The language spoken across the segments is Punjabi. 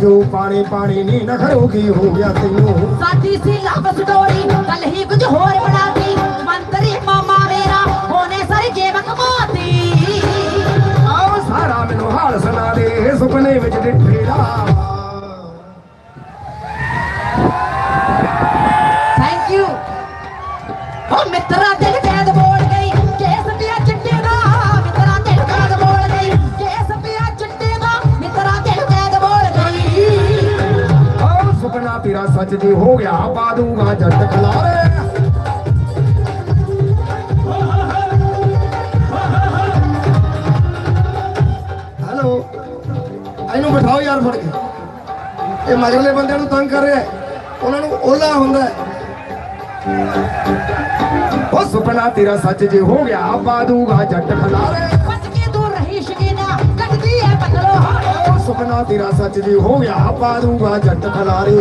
ਜੋ ਪਾਣੀ ਪਾਣੀ ਨੀ ਨਖਰੂਗੀ ਹੋ ਗਿਆ ਤੈਨੂੰ। ਸਾਡੀ ਸੀ ਲਵ ਸਟੋਰੀ ਕੱਲ ਹੀ ਕੁਝ ਹੋਰ ਬਣਾਤੀ। ਮੰਤਰੀ ਮਾਮਾ ਮੇਰਾ ਹੋਣੇ ਸਾਰੀ ਗੇਮ ਕਮਾਤੀ। ਆਓ ਸਾਰਾ ਮੈਨੂੰ ਹਾਲ ਸੁਣਾ ਦੇ ਸੁਪਨੇ ਵਿੱਚ ਡਿੱਠੇ ਦਾ ਥੈਂਕ ਯੂ ਓ ਮਿੱਤਰਾ ਦਿਲ ਸੱਚ ਜੇ ਹੋ ਗਿਆ ਪਾ ਦੂੰਗਾ ਜੱਟ ਖਲਾਰੇ। ਹੈਲੋ ਇਹਨੂੰ ਬਿਠਾਓ ਯਾਰ ਫੜ ਕੇ। ਇਹ ਮਗਰਲੇ ਬੰਦਿਆਂ ਨੂੰ ਤੰਗ ਕਰ ਰਿਹਾ। ਉਹਨਾਂ ਨੂੰ ਓਲਾ ਹੁੰਦਾ ਹੈ। ਉਹ ਸੁਪਨਾ ਤੇਰਾ ਸੱਚ ਜੇ ਹੋ ਗਿਆ ਪਾ ਦੂੰਗਾ ਜੱਟ ਖਲਾਰੇ। ਸੁਪਨਾ ਤੇਰਾ ਸੱਚ ਜੇ ਹੋ ਗਿਆ ਪਾ ਦੂੰਗਾ ਜੱਟ ਖਲਾਰੇ।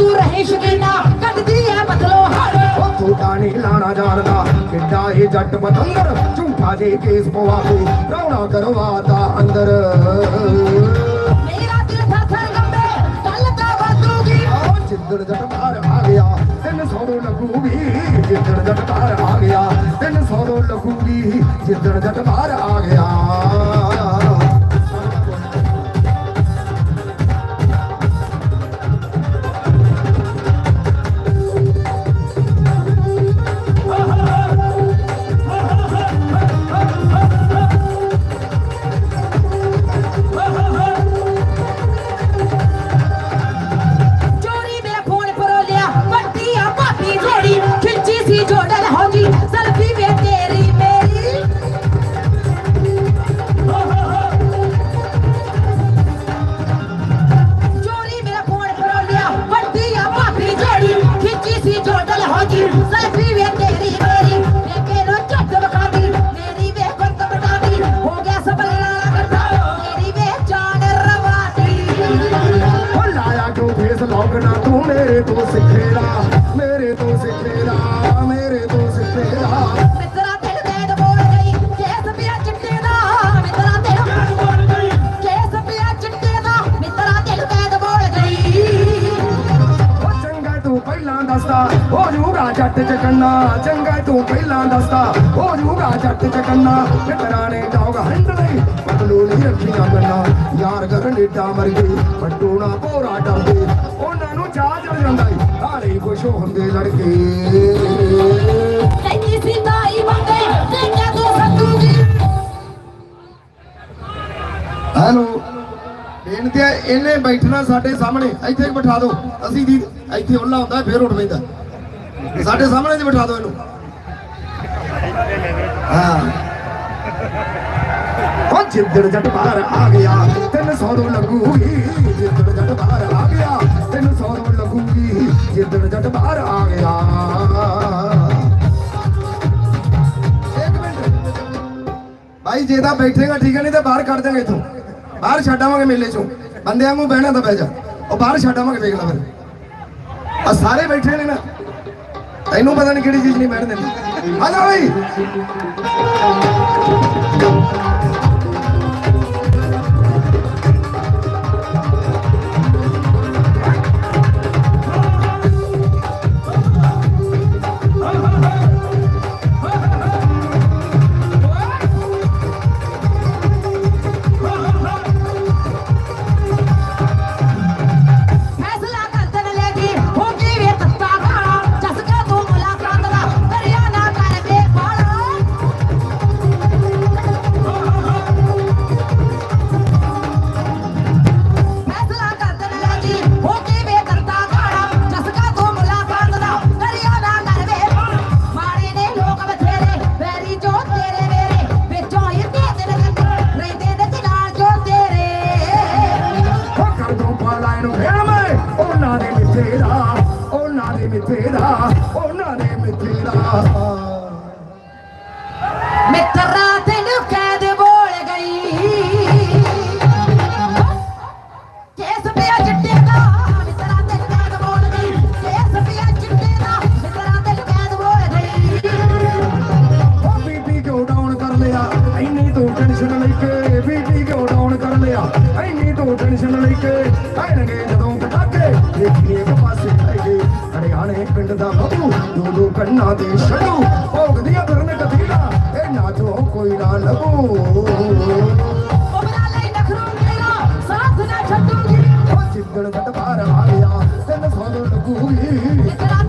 ਦੂਰ ਰਹੀ ਸ਼ਕੀਨਾ ਕੱਢਦੀ ਐ ਬਦਲੋ ਹਰ। ਉਹ ਤੂੰ ਨਹੀਂ ਲਾਣਾ ਜਾਣਦਾ ਕਿੱਡਾ ਇਹ ਜੱਟ ਬਤੰਦਰ ਝੂਠਾ ਜੇ ਕੇਸ ਪਵਾ ਕੇ ਰੌਣਾ ਕਰਵਾਤਾ ਅੰਦਰ। ਮੇਰਾ ਦਿਲ ਤਾਂ ਵਾਦੂਗੀ ਜੱਟ ਬਾਹਰ ਆ ਗਿਆ ਤਿੰਨ ਸੌ ਲੱਗੂਗੀ ਜਿੱਦਣ ਜੱਟ ਬਾਹਰ ਆ ਗਿਆ ਤਿੰਨ ਸੌ ਲੱਗੂਗੀ ਜਿੱਦਣ ਜੱਟ ਬਾਹਰ ਆ ਗਿਆ। ਗਈ ਉਹ ਚੰਗਾ ਤੂੰ ਪਹਿਲਾਂ ਦੱਸਦਾ, ਹੋ ਜੂਗਾ ਜੱਟ ਚਕੰਨਾ ਚੰਗਾ ਤੂੰ ਪਹਿਲਾਂ ਦੱਸਦਾ, ਹੋ ਜੂਗਾ ਜੱਟ ਚਕੰਨਾ ਕਿਤਰਾ ਨੇ ਡੌਗ ਹੰਡਲੇ ਪਤਲੂ ਨਹੀਂ ਰੱਖੀਆਂ ਗੱਲਾਂ। ਯਾਰ ਕਰਨ ਡੇਟਾ ਮਰ ਗਈ ਪੱਟੂ ਨਾ ਭੋਰਾ ਡਰਦੇ। ਉਹਨਾਂ ਨੂੰ ਚਾਹ ਚੜ ਜਾਂਦਾ ਈ। ਹਾਰੇ ਖੁਸ਼ ਹੁੰਦੇ ਲੜਕੇ। ਨਹੀਂ ਸੀ ਬੰਦੇ ਤੂੰ ਹੈਲੋ ਬੇਨਤੀ ਹੈ ਇਹਨੇ ਬੈਠਣਾ ਸਾਡੇ ਸਾਹਮਣੇ। ਇੱਥੇ ਹੀ ਬਿਠਾ ਦਿਓ। ਅਸੀਂ ਦੀ ਇੱਥੇ ਉੱਲਾ ਹੁੰਦਾ ਫੇਰ ਉੱਠ ਪੈਂਦਾ। ਸਾਡੇ ਸਾਹਮਣੇ ਜੀ ਬਿਠਾ ਦਿਓ ਇਹਨੂੰ। ਹਾਂ। ਜਿੱਦੜ ਜੱਟ ਬਾਹਰ ਆ ਗਿਆ 300 ਨੂੰ ਲੱਗੂਗੀ। ਜਿੱਦੜ ਜੱਟ ਬਾਹਰ ਆ ਗਿਆ 300 ਨੂੰ ਲੱਗੂਗੀ। ਜਿੱਦੜ ਜੱਟ ਬਾਹਰ ਆ ਗਿਆ। ਇੱਕ ਮਿੰਟ। ਭਾਈ ਜੇ ਤਾਂ ਬੈਠੇਗਾ, ਠੀਕ ਨਹੀਂ ਤਾਂ ਬਾਹਰ ਕੱਢ ਦਿਆਂਗੇ ਇੱਥੋਂ। ਬਾਹਰ ਛੱਡ ਆਵਾਂਗੇ ਮੇਲੇ ਚੋਂ। ਬੰਦਿਆਂ ਨੂੰ ਬਹਿਣਾ ਤਾਂ ਬਹਿ ਜਾ। ਉਹ ਬਾਹਰ ਛੱਡ ਆਵਾਂਗੇ, ਵੇਖ ਲੈ ਫਿਰ। ਆ ਸਾਰੇ ਬੈਠੇ ਨੇ ਨਾ। ਤੈਨੂੰ ਪਤਾ ਨਹੀਂ ਕਿਹੜੀ ਚੀਜ਼ ਨਹੀਂ ਬੈਠ ਦਿੰਦੀ। ਆ ਜਾ ਬਈ। ਉਹ ਜਿੱਦਣ ਦਰਬਾਰ ਆ ਗਿਆ ਤਿੰਨ ਸੌ ਨੂੰ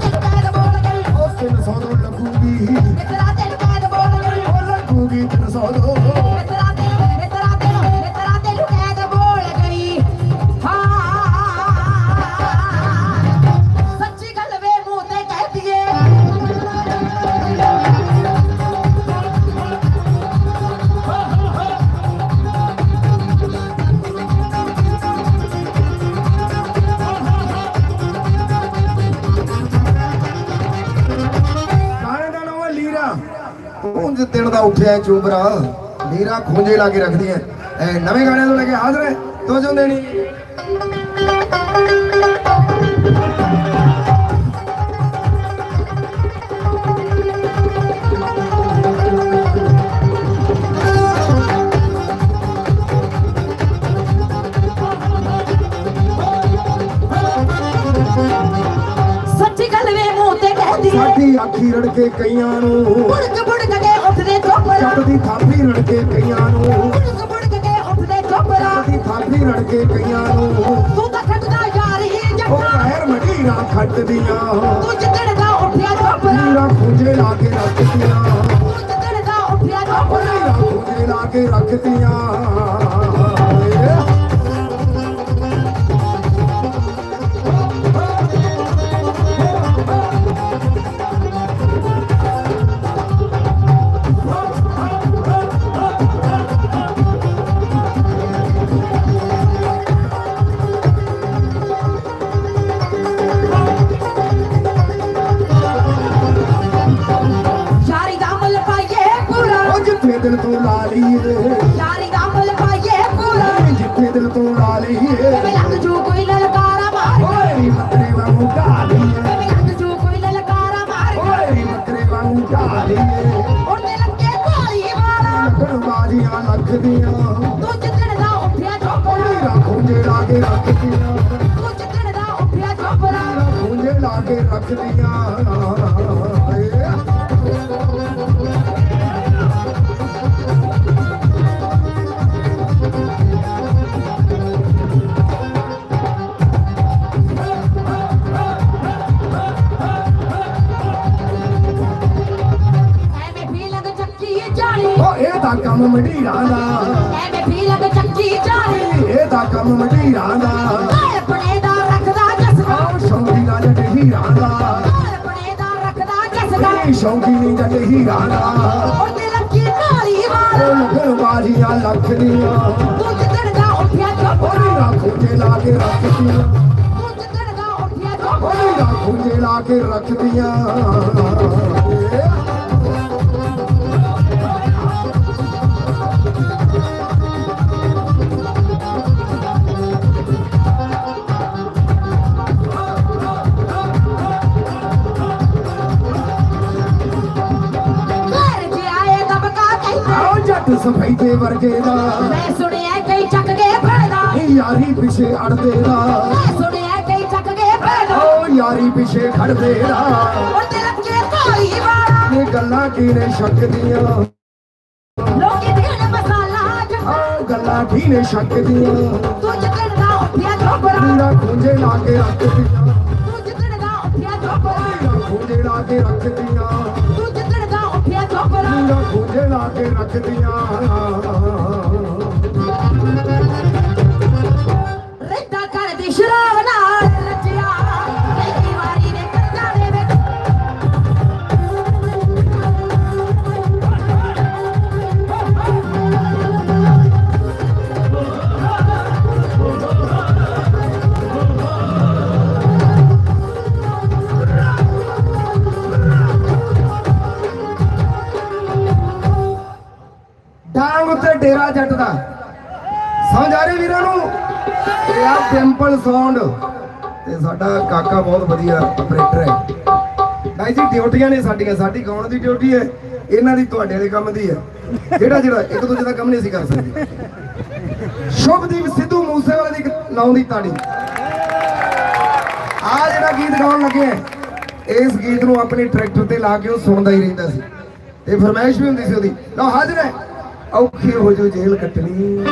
ਪੁੰਜ ਦਿਨ ਦਾ ਉੱਠਿਆ ਚੂਬਰਾ ਲੀਰਾ ਖੁੰਝੇ ਲਾ ਕੇ ਰੱਖਦੀ ਐ ਐ ਨਵੇਂ ਗਾਣਿਆਂ ਤੋਂ ਲੈ ਕੇ ਹਾਜ਼ਰ ਹੈ। ਤੋ ਜੋ ਦੇਣੀ। ਦਈਏ ਸਾਡੀ ਆਖੀ ਰੜਕੇ ਕਈਆਂ ਨੂੰ। ਬੁੜਕ ਬੁੜਕ ਕੇ ਉੱਠਦੇ ਚੋਪਰਾ ਜੱਟ ਦੀ ਥਾਪੀ ਰੜਕੇ ਕਈਆਂ ਨੂੰ। ਬੁੜਕ ਬੁੜਕ ਕੇ ਉੱਠਦੇ ਚੋਪਰਾ ਜੱਟ ਦੀ ਥਾਪੀ ਰੜਕੇ ਕਈਆਂ ਨੂੰ। ਤੂੰ ਤਾਂ ਖੱਟਦਾ ਯਾਰ ਹੀ ਉਹ ਜੱਟਾ। ਪੈਰ ਮਢੀਰਾਂ ਖੱਟਦੀਆਂ। ਤੂੰ ਜਿੱਦਣ ਦਾ ਉੱਠਿਆ ਚੋਪਰਾ ਲੀਰਾ ਖੁੰਝੇ ਲਾ ਕੇ ਰੱਖਦੀਆਂ ਤੂੰ ਜਿੱਦਣ ਦਾ ਉੱਠਿਆ ਚੋਪਰਾ ਲੀਰਾ ਖੁੰਝੇ ਲਾ ਕੇ ਰੱਖਦੀਆਂ। ਕੇ ਰੱਖਦੀਆਂ ਤਾਂ ਕੰਮ ਮਢੀਰਾਂ ਦਾ। ਐਵੇਂ ਫੀਲਿੰਗ ਚੱਕੀ ਜਾਣੀ ਇਹ ਤਾਂ ਕੰਮ ਮਢੀਰਾਂ ਦਾ। ਦਾ ਜੱਟ ਹੀਰਾਂ ਦਾ ਆਪਣੇ ਦਾ ਰੱਖਦਾ ਜਸਦਾ ਇਹ ਸ਼ੌਂਕੀ ਨਹੀਂ ਜੱਟ ਹੀਰਾਂ ਦਾ ਉਹਨੇ ਲੱਗੀ ਗੋਲੀ ਉਹ ਲੱਗਣ ਬਾਜੀਆਂ ਲੱਖ ਦੀਆਂ ਤੂੰ ਜਿੱਦਣ ਦਾ ਉੱਠਿਆ ਉਹ ਚੋਪਰਾ ਲੀਰਾ ਖੁੰਝੇ ਲਾ ਕੇ ਰੱਖਦੀਆਂ ਤੂੰ ਜਿੱਦਣ ਦਾ ਉੱਠਿਆ ਉਹ ਚੋਪਰਾ ਲੀਰਾ ਖੁੰਝੇ ਲਾ ਕੇ ਰੱਖਦੀਆਂ। ਸਫੈਦੇ ਵਰਗੇ ਦਾ। ਮੈਂ ਸੁਣਿਆ ਕਈ ਚੱਕ ਕੇ ਫੜਦਾ। ਯਾਰੀ ਪਿਛੇ ਅੜਦੇ ਦਾ। ਮੈਂ ਸੁਣਿਆ ਕਈ ਚੱਕ ਕੇ ਫੜਦਾ। ਓ ਯਾਰੀ ਪਿਛੇ ਖੜਦੇ ਦਾ। ਉਹਨੇ ਲੱਗੇ ਗੋਲੀ ਮਾਰਾ ਇਹ ਗੱਲਾਂ ਕਿਨੇ ਸ਼ੱਕ ਦੀਆਂ? ਲੋਕੀ ਦੇਣ ਮਸਾਲਾ ਆ ਗੱਲਾਂ ਕਿਨੇ ਸ਼ੱਕ ਦੀਆਂ? ਤੂੰ ਜਿੱਦਣ ਦਾ ਉੱਠਿਆ ਚੋਪਰਾ ਲੀਰਾ ਖੁੰਝੇ ਲਾ ਕੇ ਰੱਖਦੀਆਂ ਤੂੰ ਜਿੱਦਣ ਦਾ ਉੱਠਿਆ ਚੋਪਰਾ ਲੀਰਾ ਖੁੰਝੇ ਲਾ ਕੇ ਰੱਖਦੀਆਂ ਉੱਠਿਆ ਚੋਪਰਾ ਲੀਰਾ ਖੁੰਝੇ ਲਾ ਕੇ ਰੱਖਦੀਆਂ ਰਹਿਦਾ ਕਰਦੀ ਸ਼ਰਾਬ ਨਾਲ ਆ ਸਾਊਂਡ ਤੇ ਸਾਡਾ ਕਾਕਾ ਬਹੁਤ ਵਧੀਆ ਆਪਰੇਟਰ ਹੈ। ਭਾਈ ਜੀ, ਡਿਊਟੀਆਂ ਨੇ ਸਾਡੀਆਂ, ਸਾਡੀ ਗਾਉਣ ਦੀ ਡਿਊਟੀ ਹੈ, ਇਹਨਾਂ ਦੀ ਤੁਹਾਡੇ ਦੇ ਕੰਮ ਦੀ ਹੈ। ਜਿਹੜਾ ਜਿਹੜਾ ਇੱਕ ਦੂਜੇ ਦਾ ਕੰਮ ਨਹੀਂ ਸੀ ਕਰ ਸਕਦੇ। ਸ਼ੁਭਦੀਪ ਸਿੱਧੂ ਮੂਸੇਵਾਲੇ ਦੀ ਨਾਂ ਦੀ ਤਾੜੀ। ਆ ਜਿਹੜਾ ਗੀਤ ਗਾਉਣ ਲੱਗੇ ਇਸ ਗੀਤ ਨੂੰ ਆਪਣੇ ਟਰੈਕਟਰ ਤੇ ਲਾ ਕੇ ਉਹ ਸੁਣਦਾ ਹੀ ਰਹਿੰਦਾ ਸੀ। ਤੇ ਫਰਮਾਇਸ਼ ਵੀ ਹੁੰਦੀ ਸੀ ਉਹਦੀ, ਲਓ ਹਾਜ਼ਰ ਹੈ। ਔਖੀ ਹੋ ਜੋ ਜੇਲ੍ਹ ਕੱਟਣੀ।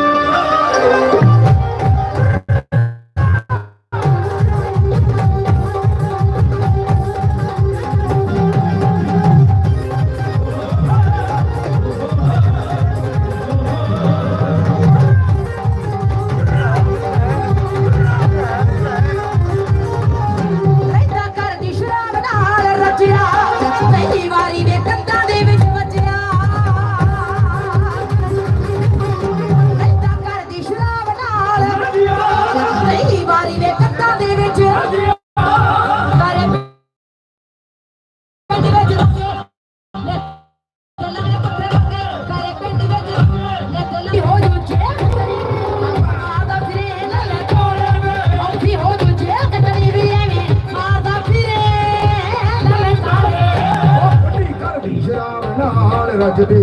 ਰੱਜਦੇ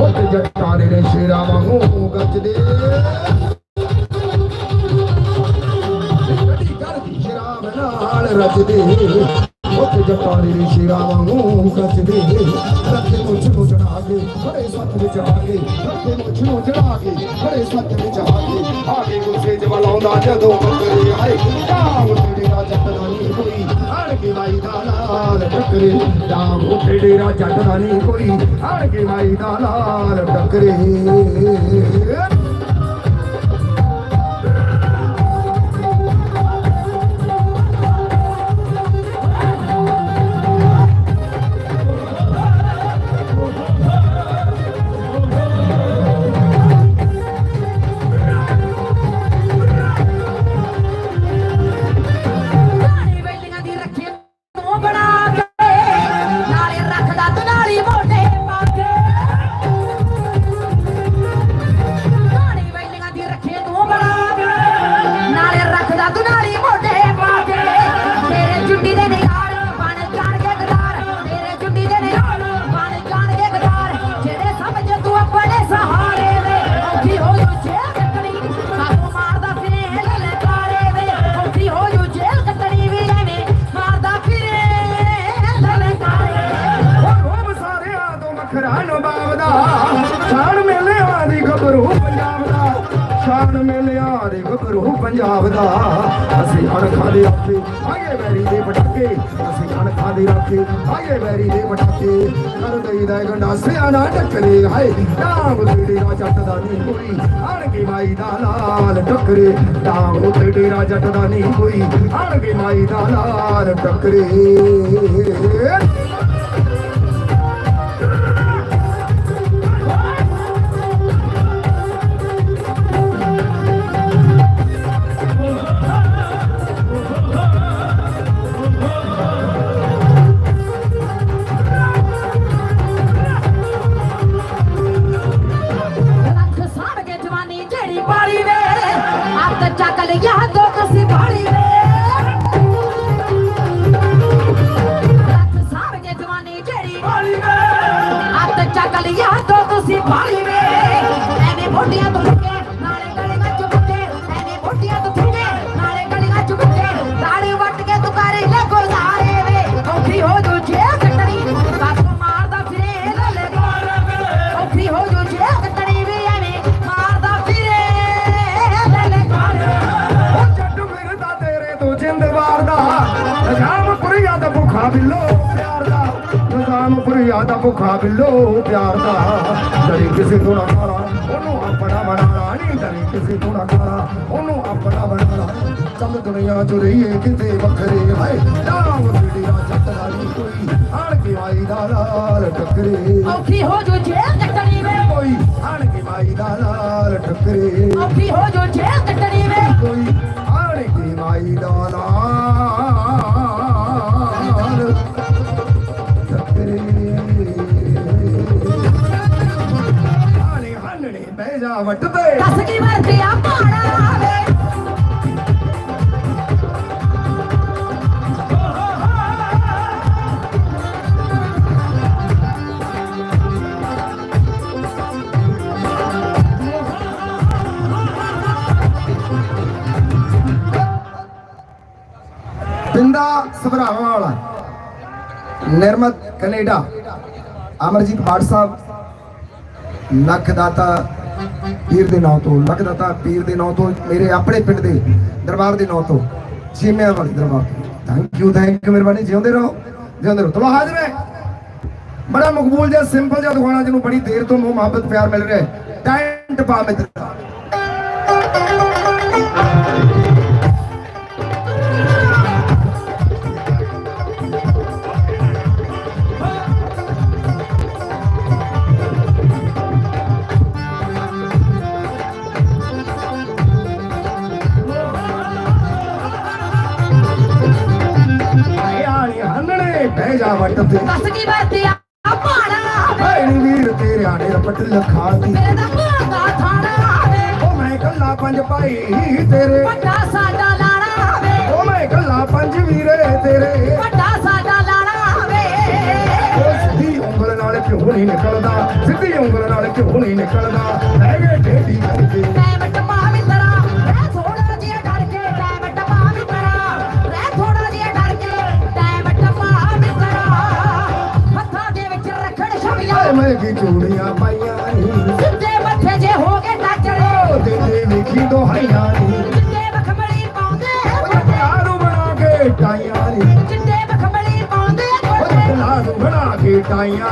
ਉੱਤ ਜੱਟਾਂ ਦੇ ਸ਼ੇਰਾਂ ਵਾਂਗੂ ਗੱਜਦੇ। ਵੱਡੀ ਕਰਦੀ ਸ਼ਰਾਬ ਨਾਲ ਰੱਜਦੇ ਉੱਤ ਜੱਟਾਂ ਦੇ ਸ਼ੇਰਾਂ ਵਾਂਗੂ ਗੱਜਦੇ। ਰੱਖੇ ਮੁੱਛ ਨੂੰ ਚੜਾ ਕੇ ਬੜੇ ਸੱਤ ਵਿੱਚ ਆ ਕੇ ਰੱਖੇ ਮੁੱਛ ਨੂੰ ਚੜਾ ਕੇ ਬੜੇ ਸੱਤ ਵਿੱਚ ਆ ਕੇ ਆ ਕੇ ਗੁੱਸੇ ਚ ਜਦੋਂ ਬੱਕਰੇ ਆਏ। ਕਾਮ ਤੇਰੇ ਦਾ ਜੱਟ ਨਹੀਂ ਕੋਈ, ਆਣ ਕੇ ਮਾਈ ਲਾਲ ਟੱਕਰੇ ਡਾਮ ਉੱਤੇ ਡੇਰਾ ਜੱਟ ਦਾ ਨਹੀਂ ਕੋਈ ਆਣ ਕੇ ਮਾਈ ਦਾ ਲਾਲ ਟੱਕਰੇ। ਨਾਲੇ ਪੰਜਾਬ ਦਾ। ਅਸੀਂ ਅਣਖਾਂ ਦੇ ਰੱਖੇ ਆਗੇ ਵੈਰੀ ਦੇ ਪਟਾਕੇ। ਅਸੀਂ ਅਣਖਾਂ ਦੇ ਰੱਖੇ ਆਗੇ ਵੈਰੀ ਦੇ ਪਟਾਕੇ। ਕਰ ਦਈਦਾ ਗੰਡਾਸਿਆਂ ਨਾ ਟੱਕਰੇ ਹਾਏ। ਡਾਂਗ ਡੇਰਾ ਜੱਟ ਦਾ ਨਹੀਂ ਕੋਈ। ਆਣ ਮਾਈ ਦਾ ਲਾਲ ਟੱਕਰੇ। ਡਾਂਗ ਉੱਤੇ ਡੇਰਾ ਜੱਟ ਦਾ ਨਹੀਂ ਕੋਈ। ਆਣ ਮਾਈ ਦਾ ਲਾਲ ਟੱਕਰੇ। ਭੁੱਖਾ ਬਿੱਲੋ ਪਿਆਰ ਦਾ। ਨਿਜ਼ਾਮਪੁਰੀਆ ਦਾ ਭੁੱਖਾ ਬਿੱਲੋ ਪਿਆਰ ਦਾ। ਡਰੀ ਕਿਸੇ ਤੋਂ ਨਾ ਮਾਰਾ ਉਹਨੂੰ ਆਪਣਾ ਬਣਾਣਾ ਨਹੀਂ ਡਰੀ ਕਿਸੇ ਤੋਂ ਨਾ ਮਾਰਾ ਉਹਨੂੰ ਆਪਣਾ ਬਣਾਣਾ ਚੰਦ ਦੁਨੀਆ ਚ ਰਹੀਏ ਕਿਤੇ ਵੱਖਰੇ। ਹਾਏ ਵੀਡੀਆ ਜੱਟ ਦਾ ਨਹੀਂ ਕੋਈ। ਆਣ ਕੇ ਆਈ ਦਾ ਲਾਲ ਟੱਕਰੇ ਔਖੀ ਹੋ ਜੂ ਜੇ ਕੱਟਣੀ ਵੇ। ਕੋਈ ਆਣ ਕੇ ਮਾਈ ਦਾ ਲਾਲ ਟੱਕਰੇ ਔਖੀ ਹੋ ਜੂ ਜੇ ਕੱਟਣੀ ਵੇ। ਕੋਈ ਆਣ ਕੇ ਮਾਈ ਦਾ ਲਾਲ ਕੈਨੇਡਾ। ਅਮਰਜੀਤ ਬਾੜ ਸਾਹਿਬ ਲੱਖ ਪੀਰ ਦੇ ਨਾਂ ਤੋਂ ਲੱਖ ਪੀਰ ਦੇ ਨਾਂ ਤੋਂ, ਮੇਰੇ ਆਪਣੇ ਪਿੰਡ ਦੇ ਦਰਬਾਰ ਦੇ ਨਾਂ ਤੋਂ ਚੀਮਿਆਂ ਵਾਲੇ ਦਰਬਾਰ ਥੈਂਕ ਯੂ ਥੈਂਕ ਯੂ ਮਿਹਰਬਾਨੀ, ਜਿਉਂਦੇ ਰਹੋ ਜਿਉਂਦੇ ਰਹੋ। ਚਲੋ ਹਾਜ਼ਰ ਹੈ। ਬੜਾ ਮਕਬੂਲ ਜਿਹਾ ਸਿੰਪਲ ਜਿਹਾ ਦੁਕਾਨਾ ਜਿਹਨੂੰ ਬੜੀ ਦੇਰ ਤੋਂ ਮੋਹ, ਮੁਹੱਬਤ, ਪਿਆਰ ਮਿਲ ਰਿਹਾ ਹੈ। ਟੈਂਟ ਪਾ ਮਿੱਤਰਾ ਬਹਿ ਜਾ ਵੱਟ ਤੇ। ਦੱਸ ਕੀ ਬਾਤੀ ਆ? ਭੈਣੀ ਵੀਰ ਤੇਰੇ ਆਣੇ ਰਪਟ ਲਖਾਤੀ ਮੇਰੇ ਦਾ ਭਾਂਗਾ ਥਾਣਾ ਵੇ ਉਹ ਮੈਂ ਕੱਲਾ ਪੰਜ ਭਾਈ ਤੇਰੇ। ਵੱਡਾ ਸਾਡਾ ਲਾਣਾ ਵੇ ਉਹ ਮੈਂ ਕੱਲਾ ਪੰਜ ਵੀਰੇ ਤੇਰੇ। ਵੱਡਾ ਸਾਡਾ ਲਾਣਾ ਵੇ ਉਹ ਸਿੱਧੀ ਉਂਗਲ ਨਾਲ ਕਿਉਂ ਨਹੀਂ ਨਿਕਲਦਾ। ਸਿੱਧੀ ਉਂਗਲ ਨਾਲ ਕਿਉਂ ਨਹੀਂ ਨਿਕਲਦਾ। ਲੈ ਗਏ ਢੇਡੀ ਕਰਕੇ। ਟਾਈਮ ਟਪਾ ਮਿੱਤਰਾ ਕੀ ਚੂੜੀਆਂ ਪਾਈਆਂ ਨੀ। ਸਿੱਧੇ ਮੱਥੇ ਜੇ ਹੋ ਗਏ ਟੱਕਰੇ ਉਹ ਤੇਰੇ ਵੇਖੀ ਦੋਹਾਈਆਂ ਨੀ। ਚਿੱਟੇ ਬਖਮਲੀ ਪਾਉਂਦੇ ਲਾਰੂ ਬਣਾ ਕੇ ਟਾਈਆਂ ਨੀ। ਚਿੱਟੇ ਬਖਮਲੀ ਪਾਉਂਦੇ ਲਾਰੂ ਬਣਾ ਕੇ ਟਾਈਆਂ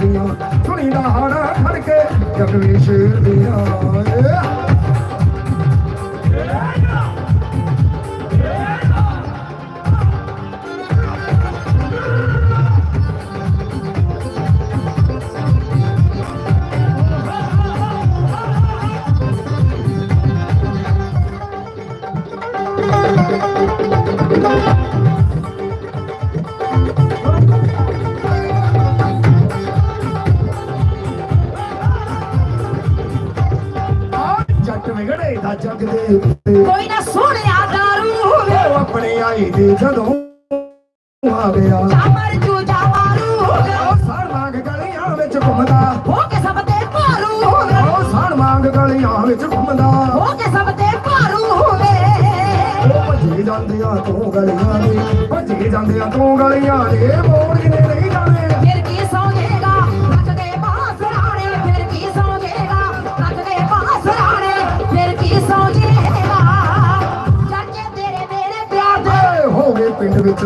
ਤੂੰ ਸੁਣੀ ਦਾ ਹਾੜਾ ਖੜ ਕੇ। ਜਗਮੇ ਸ਼ੇਰ ਦੀਆਂ ਆ ਗਿਆ ਜਾ ਮਰ ਜੂ ਜਾ ਮਾਰੂ ਉਹ ਸਾੜ ਵਾਂਗ ਗਲੀਆਂ ਵਿੱਚ ਘੁੰਮਦਾ। ਹੋ ਕੇ ਸਭ ਤੇ ਭਾਰੂ ਉਹ ਸਾੜ ਵਾਂਗ ਗਲੀਆਂ ਵਿੱਚ ਘੁੰਮਦਾ। ਹੋ ਕੇ ਸਭ ਤੇ ਭਾਰੂ ਹੋਵੇ ਉਹ ਭੱਜੇ ਜਾਂਦੀਆਂ ਤੂੰ ਗਲੀਆਂ ਨੇ ਭੱਜੇ ਜਾਂਦੀਆਂ ਤੂੰ ਗਲੀਆਂ ਨੇ ਮੋੜ ਕਿਨੇ ਨਹੀਂ ਜਾਣੇ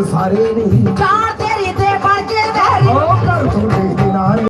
ਸਾਰੇ ਨਹੀਂ। ਚਾਰ